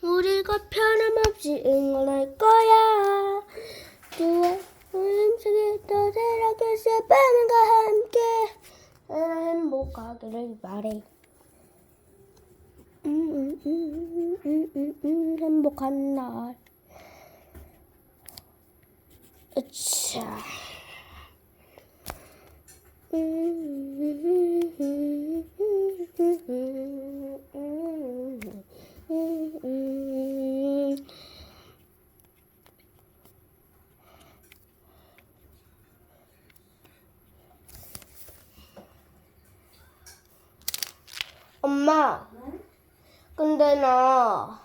우리가 편함없이 응원할 거야. 좋아 음식이 더 새롭게 샤방과 함께. 행복하기를 바래 음, 음, 음, 행복한 날. 음, 음, 음, 음, 음, 음, 음, 음. 엄마, 근데 나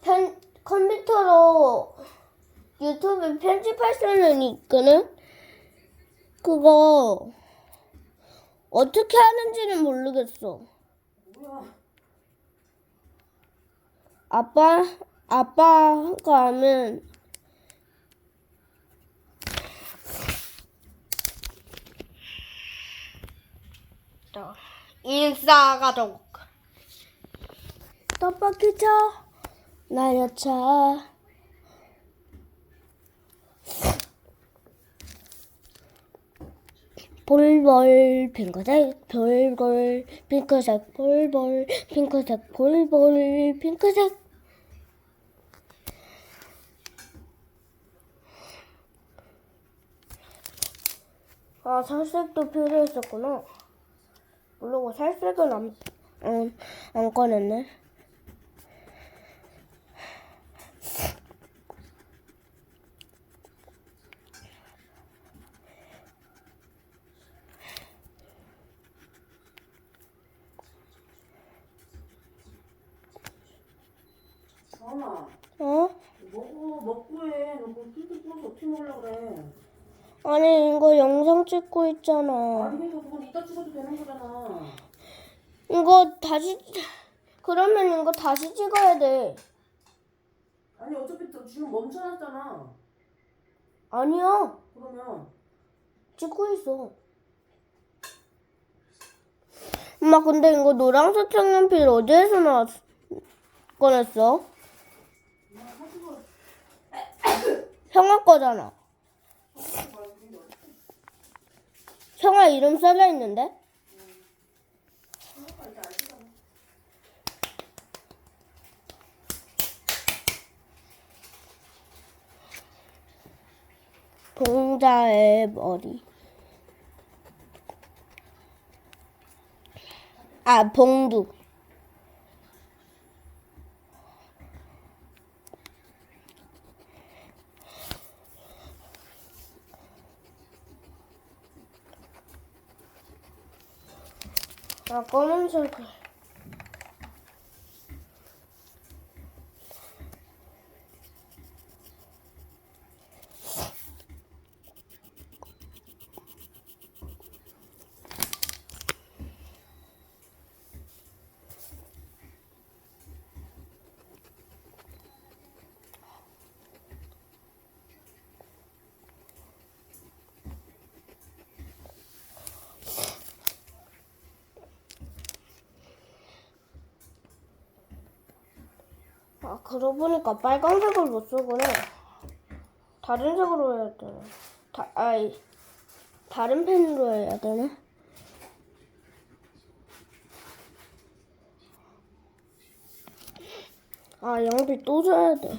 편, 컴퓨터로 유튜브 편집할 수는 있거든? 그거 어떻게 하는지는 모르겠어. 아빠, 아빠가 하면 또 인싸가족. 떡볶이 쳐. 날려쳐. 볼볼 핑크색 볼볼 핑크색 볼볼 핑크색 볼볼 핑크색. 아 살색도 필요했었구나 모르고 살색은 안, 안, 안 꺼냈네 어? 먹고 먹고 해. 너 그거 뚜뚜 부어서 어떻게 먹으려 그래? 아니 이거 영상 찍고 있잖아. 아니 그러니까 그건 이따 찍어도 되는 거잖아. 이거 다시 그러면 이거 다시 찍어야 돼. 아니 어차피 또 지금 멈춰놨잖아. 아니야. 그러면. 찍고 있어. 엄마 근데 이거 노란색 색연필 어디에서 나왔 꺼냈어? 형아 거잖아 형아 이름 써져 있는데? 봉자의 머리 아 봉두 Bakalım çok que 아 그러고 보니까 빨간색을 못 쓰구나. 다른 색으로 해야 되나? 다, 아이 다른 펜으로 해야 되나? 아 양비 또 줘야 돼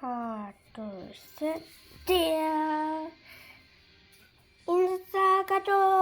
하나, 둘, 셋, 띠야. 인싸 가족.